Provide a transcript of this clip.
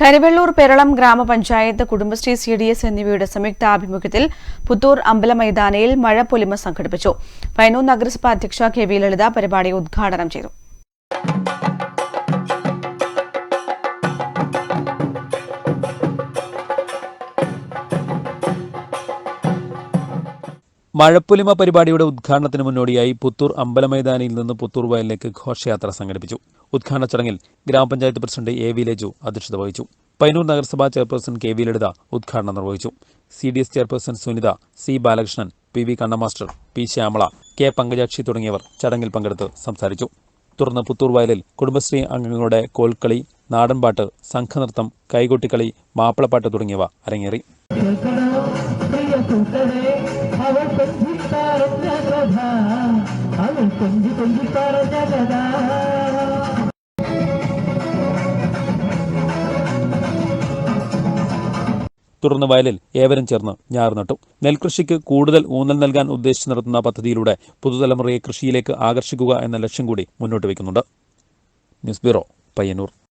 കരുവെള്ളൂർ പെരളം ഗ്രാമപഞ്ചായത്ത് Kudumbashree C D S എന്നിവയുടെ സംയുക്ത ആഭിമുഖ്യത്തിൽ പുത്തൂർ അമ്പല മൈതാനയിൽ മഴ പൊലിമ സംഘടിപ്പിച്ചു. പൈനൂർ നഗരസഭാ അധ്യക്ഷ കെ വി ലളിത പരിപാടി ഉദ്ഘാടനം ചെയ്തു. മഴപ്പൊലിമ പരിപാടിയുടെ ഉദ്ഘാടനത്തിന് മുന്നോടിയായി പുത്തൂർ അമ്പലമൈതാനിയിൽ നിന്ന് പുത്തൂർ വയലിലേക്ക് ഘോഷയാത്ര സംഘടിപ്പിച്ചു. ഉദ്ഘാടന ചടങ്ങിൽ ഗ്രാമപഞ്ചായത്ത് പ്രസിഡന്റ് എ വി ലജു അധ്യക്ഷത വഹിച്ചു. പൈനൂർ നഗരസഭാ ചെയർപേഴ്സൺ കെ വി ലളിത ഉദ്ഘാടനം നിർവഹിച്ചു. C D S chairperson Sunitha C Balakrishnan P V Kannamaster P Shyamala K Pankajakshi തുടങ്ങിയവർ ചടങ്ങിൽ പങ്കെടുത്ത് സംസാരിച്ചു. തുടർന്ന് പുത്തൂർ വയലിൽ കുടുംബശ്രീ അംഗങ്ങളുടെ കോൽക്കളി നാടൻപാട്ട് സംഘനൃത്തം കൈകൊട്ടിക്കളി മാപ്പിളപ്പാട്ട് തുടങ്ങിയവ അരങ്ങേറി. കഥ തുടർന്ന് വയലിൽ ഏവരും ചേർന്ന് ഞാർ നട്ടു. നെൽകൃഷിക്ക് കൂടുതൽ ഊന്നൽ നൽകാൻ ഉദ്ദേശിച്ച് നടത്തുന്ന പദ്ധതിയിലൂടെ പുതുതലമുറയെ കൃഷിയിലേക്ക് ആകർഷിക്കുക എന്ന ലക്ഷ്യം കൂടി മുന്നോട്ട് വയ്ക്കുന്നുണ്ട്. News bureau Payyanur.